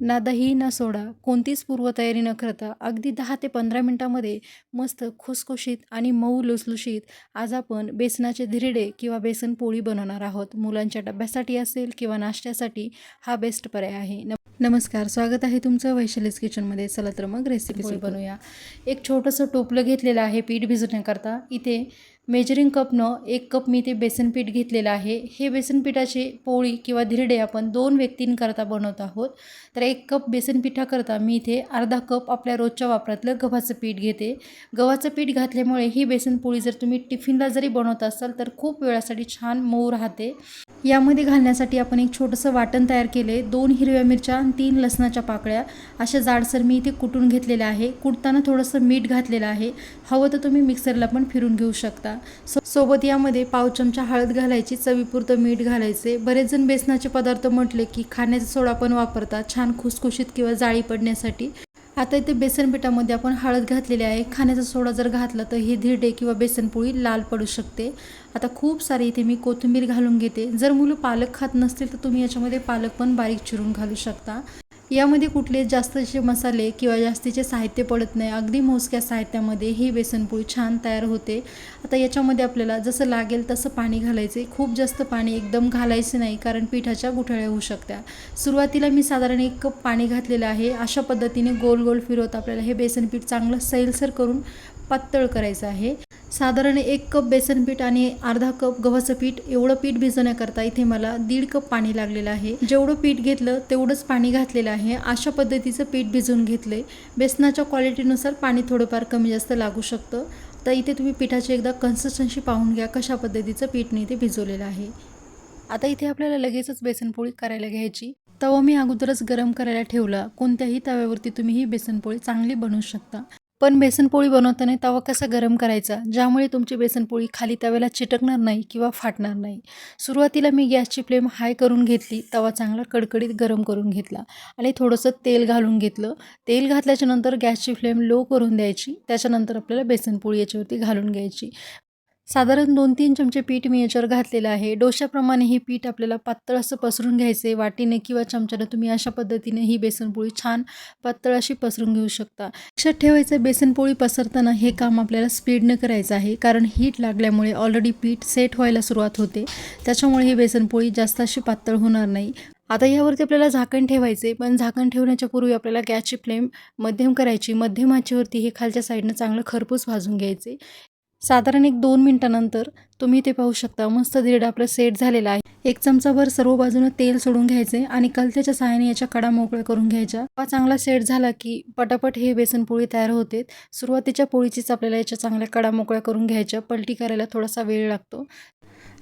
ना दही ना सोडा कोणतीच पूर्वतयारी न करता अगदी दहा ते पंधरा मिनटामध्ये मस्त खुसखुशीत आणि मऊ लुसलुशीत आज आपण बेसनाचे धिरडे किंवा बेसन पोळी बनवणार आहोत. मुलांच्या डब्यासाठी असेल किंवा नाश्त्यासाठी हा बेस्ट पर्याय आहे. नम नमस्कार स्वागत आहे तुमचं वैशालीज किचनमध्ये चला तर मग रेसिपी बनवूया. एक छोटंसं टोपलं घेतलेलं आहे पीठ भिजवण्याकरता. इथे मेजरिंग कपनं एक कप मी ते बेसन पीठ घेतलेलं आहे. हे बेसन पिठाची पोळी किंवा धिरडे आपण दोन व्यक्तींकरता बनवत आहोत. तर एक कप बेसनपीठाकरता मी इथे अर्धा कप आपल्या रोजच्या वापरातलं गव्हाचं पीठ घेते. गव्हाचं पीठ घातल्यामुळे ही बेसनपोळी जर तुम्ही टिफिनला जरी बनवत असाल तर खूप वेळासाठी छान मऊ राहते. यामध्ये घालण्यासाठी आपण एक छोटंसं वाटण तयार केले दोन हिरव्या मिरच्या आणि तीन लसणाच्या पाकळ्या. अशा जाडसर मी इथे कुटून घेतलेल्या आहे. कुटताना थोडंसं मीठ घातलेलं आहे. हवं तर तुम्ही मिक्सरला पण फिरून घेऊ शकता. सो सोबत यामध्ये पाव चमचा हळद घालायची चवीपुरतं मीठ घालायचे. बरेच जण बेसनाचे पदार्थ म्हटले की खाण्याचा सोडा पण वापरतात छान खुसखुशीत किंवा जाळी पडण्यासाठी. आता इथे बेसन पिठामध्ये आपण हळद घातलेली आहे. खाण्याचा सोडा जर घातला तर ही धिरडे किंवा बेसनपोळी लाल पडू शकते. आता खूप सारी इथे मी कोथिंबीर घालून घेते. जर मुलं पालक खात नसतील तर तुम्ही याच्यामध्ये पालक पण बारीक चिरून घालू शकता. यामध्ये कुठले जास्तचे मसाले किंवा जास्तीचे साहित्य पडत नाही अगदी मोजक्या साहित्यामध्ये ही बेसनपोळी छान तयार होते. आता याच्यामध्ये आपल्याला जसं लागेल तसं पाणी घालायचे. खूप जास्त पाणी एकदम घालायचं नाही कारण पिठाच्या गुठळ्या होऊ शकत्या. सुरुवातीला मी साधारण एक कप पाणी घातलेलं आहे. अशा पद्धतीने गोल गोल फिरवत आपल्याला हे बेसन पीठ चांगलं सैलसर करून पातळ करायचं आहे. साधारण एक कप बेसन पीठ आणि अर्धा कप गव्हाचं पीठ एवढं पीठ भिजवण्याकरता इथे मला दीड कप पाणी लागलेलं आहे. जेवढं पीठ घेतलं तेवढंच पाणी घातलेलं आहे. अशा पद्धतीचं पीठ भिजवून घेतलंय बेसनाच्या क्वालिटीनुसार पाणी थोडंफार कमी जास्त लागू शकतं. तर इथे तुम्ही पिठाची एकदा कन्सिस्टन्सी पाहून घ्या कशा पद्धतीचं पीठ मी इथे भिजवलेलं आहे. आता इथे आपल्याला लगेचच बेसनपोळी करायला घ्यायची. तवा मी अगोदरच गरम करायला ठेवला. कोणत्याही तव्यावरती तुम्ही ही बेसनपोळी चांगली बनवू शकता. पण बेसनपोळी बनवताना तवा कसा गरम करायचा? ज्यामुळे तुमची बेसनपोळी खाली तव्याला चिटकणार नाही किंवा फाटणार नाही. सुरुवातीला मी गॅसची फ्लेम हाय करून घेतली तवा चांगला कडकडीत गरम करून घेतला आणि थोडंसं तेल घालून घेतलं. तेल घातल्याच्यानंतर गॅसची फ्लेम लो करून द्यायची त्याच्यानंतर आपल्याला बेसनपोळी याच्यावरती घालून घ्यायची. साधारण दोन तीन चमचे पीठ मी याच्यावर घातलेलं आहे. डोशाप्रमाणे हे पीठ आपल्याला पातळ असं पसरून घ्यायचे वाटीने किंवा चमच्याने तुम्ही अशा पद्धतीने ही बेसनपोळी छान पातळ अशी पसरून घेऊ शकता. लक्षात ठेवायचं बेसनपोळी पसरताना हे काम आपल्याला स्पीडनं करायचं आहे. कारण हीट लागल्यामुळे ऑलरेडी पीठ सेट व्हायला सुरुवात होते. त्याच्यामुळे ही बेसनपोळी जास्त अशी पातळ होणार नाही. आता यावरती आपल्याला झाकण ठेवायचे पण झाकण ठेवण्याच्या पूर्वी आपल्याला गॅसची फ्लेम मध्यम करायची. मध्यम आचेवरती हे खालच्या साईडनं चांगलं खरपूस भाजून घ्यायचे. साधारण एक दोन मिनटानंतर तुम्ही ते पाहू शकता मस्त दीड आपलं सेट झालेला आहे. एक चमचाभर सर्व बाजूनं तेल सोडून घ्यायचे आणि कलत्याच्या सहाय्याने याच्या कडा मोकळ्या करून घ्यायच्या. हा चांगला सेट झाला की पटापट हे बेसन पोळी तयार होते. सुरुवातीच्या पोळीचीच आपल्याला याच्या चांगल्या कडा मोकळ्या करून घ्यायच्या. पलटी करायला थोडासा वेळ लागतो.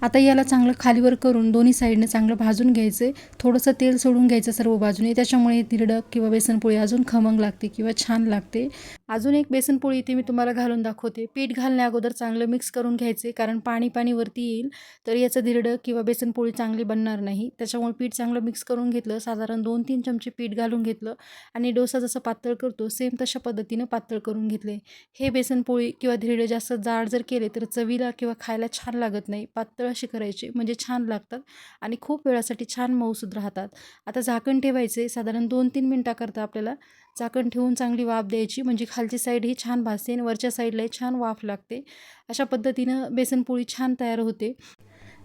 आता याला चांगलं खालीवर करून दोन्ही साईडने चांगलं भाजून घ्यायचे. थोडंसं तेल सोडून घ्यायचं सर्व बाजूने. त्याच्यामुळे तिरडक किंवा बेसनपोळी अजून खमंग लागते किंवा छान लागते. अजून एक बेसनपोळी इथे मी तुम्हाला घालून दाखवते. पीठ घालण्या अगोदर चांगलं मिक्स करून घ्यायचे कारण पाणी पाणी वरती येईल तर याचं धिरडं किंवा बेसनपोळी चांगली बनणार नाही. त्याच्यामुळे पीठ चांगलं मिक्स करून घेतलं साधारण दोन तीन चमचे पीठ घालून घेतलं आणि डोसा जसं पातळ करतो सेम तशा पद्धतीनं पातळ करून घेतले. हे बेसनपोळी किंवा धिरडे जास्त जाड जर केले तर चवीला किंवा खायला छान लागत नाही. पातळ अशी करायचे म्हणजे छान लागतात आणि खूप वेळासाठी छान मऊसूद राहतात. आता झाकण ठेवायचे साधारण दोन तीन मिनटाकरता आपल्याला झाकण ठेवून चांगली वाफ द्यायची. म्हणजे खालची साईड ही छान भासते आणि वरच्या साईडलाही छान वाफ लागते. अशा पद्धतीनं बेसनपोळी छान तयार होते.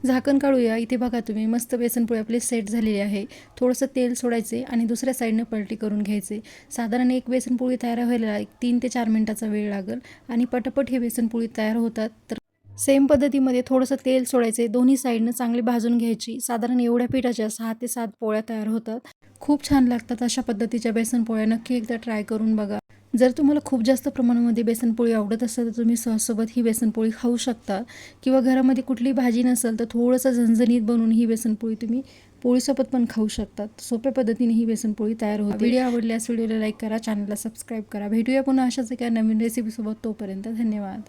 झाकण काढूया. इथे बघा तुम्ही मस्त बेसनपोळी आपली सेट झालेली आहे. थोडंसं तेल सोडायचे आणि दुसऱ्या साईडनं पलटी करून घ्यायचे. साधारण एक बेसनपोळी तयार व्हायला एक तीन ते चार मिनटाचा वेळ लागेल. आणि पटापट हे बेसनपोळी तयार होतात. तर सेम पद्धतीमध्ये थोडंसं तेल सोडायचे दोन्ही साईडनं चांगली भाजून घ्यायची. साधारण एवढ्या पिठाच्या सहा ते सात पोळ्या तयार होतात. खूप छान लागतात अशा पद्धतीच्या बेसन पोळ्या. नक्की एकदा ट्राय करून बघा. जर तुम्हाला खूप जास्त प्रमाणामध्ये बेसनपोळी आवडत असेल तर तुम्ही सॉससोबत ही बेसनपोळी खाऊ शकता. किंवा घरामध्ये कुठली भाजी नसेल तर थोडंसं झणझणीत बनवून ही बेसनपोळी तुम्ही पोळीसोबत पण खाऊ शकतात सोप्या पद्धतीने ही बेसनपोळी तयार होते. व्हिडिओ आवडल्यास व्हिडिओला लाईक करा चॅनलला सबस्क्राईब करा. भेटूया पुन्हा अशाच एका नवीन रेसिपीसोबत तोपर्यंत धन्यवाद.